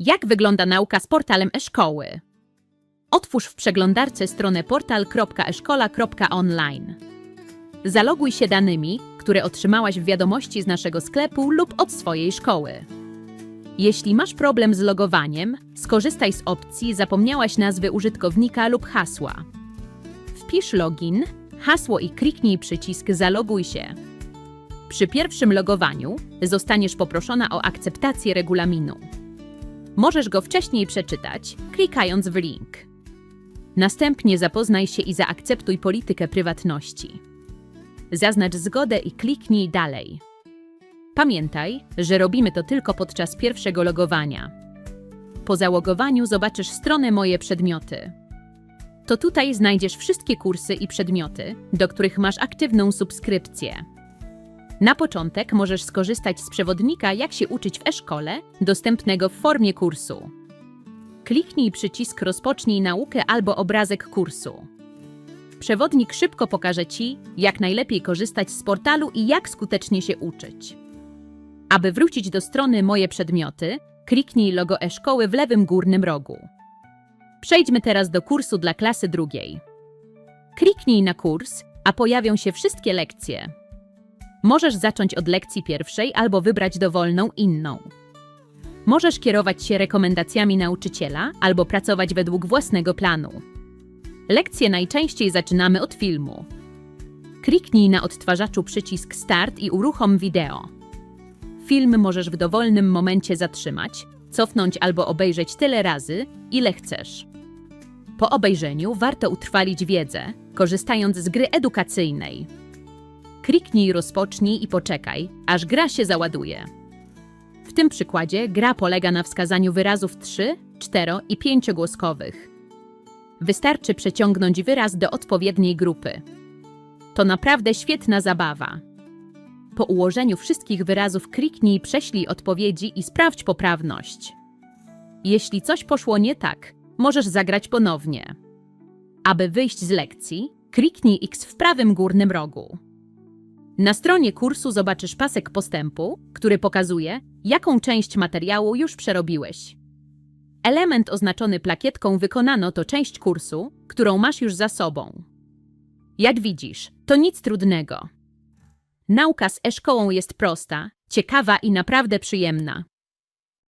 Jak wygląda nauka z portalem e-szkoły? Otwórz w przeglądarce stronę portal.eszkola.online. Zaloguj się danymi, które otrzymałaś w wiadomości z naszego sklepu lub od swojej szkoły. Jeśli masz problem z logowaniem, skorzystaj z opcji Zapomniałaś nazwy użytkownika lub hasła. Wpisz login, hasło i kliknij przycisk Zaloguj się. Przy pierwszym logowaniu zostaniesz poproszona o akceptację regulaminu. Możesz go wcześniej przeczytać, klikając w link. Następnie zapoznaj się i zaakceptuj politykę prywatności. Zaznacz zgodę i kliknij dalej. Pamiętaj, że robimy to tylko podczas pierwszego logowania. Po zalogowaniu zobaczysz stronę Moje przedmioty. To tutaj znajdziesz wszystkie kursy i przedmioty, do których masz aktywną subskrypcję. Na początek możesz skorzystać z przewodnika Jak się uczyć w e-szkole, dostępnego w formie kursu. Kliknij przycisk Rozpocznij naukę albo obrazek kursu. Przewodnik szybko pokaże Ci, jak najlepiej korzystać z portalu i jak skutecznie się uczyć. Aby wrócić do strony Moje przedmioty, kliknij logo e-szkoły w lewym górnym rogu. Przejdźmy teraz do kursu dla klasy drugiej. Kliknij na kurs, a pojawią się wszystkie lekcje. Możesz zacząć od lekcji pierwszej albo wybrać dowolną inną. Możesz kierować się rekomendacjami nauczyciela albo pracować według własnego planu. Lekcje najczęściej zaczynamy od filmu. Kliknij na odtwarzaczu przycisk Start i uruchom wideo. Film możesz w dowolnym momencie zatrzymać, cofnąć albo obejrzeć tyle razy, ile chcesz. Po obejrzeniu warto utrwalić wiedzę, korzystając z gry edukacyjnej. Kliknij rozpocznij i poczekaj, aż gra się załaduje. W tym przykładzie gra polega na wskazaniu wyrazów 3, 4 i 5 głoskowych. Wystarczy przeciągnąć wyraz do odpowiedniej grupy. To naprawdę świetna zabawa. Po ułożeniu wszystkich wyrazów kliknij prześlij odpowiedzi i sprawdź poprawność. Jeśli coś poszło nie tak, możesz zagrać ponownie. Aby wyjść z lekcji, kliknij X w prawym górnym rogu. Na stronie kursu zobaczysz pasek postępu, który pokazuje, jaką część materiału już przerobiłeś. Element oznaczony plakietką wykonano to część kursu, którą masz już za sobą. Jak widzisz, to nic trudnego. Nauka z e-szkołą jest prosta, ciekawa i naprawdę przyjemna.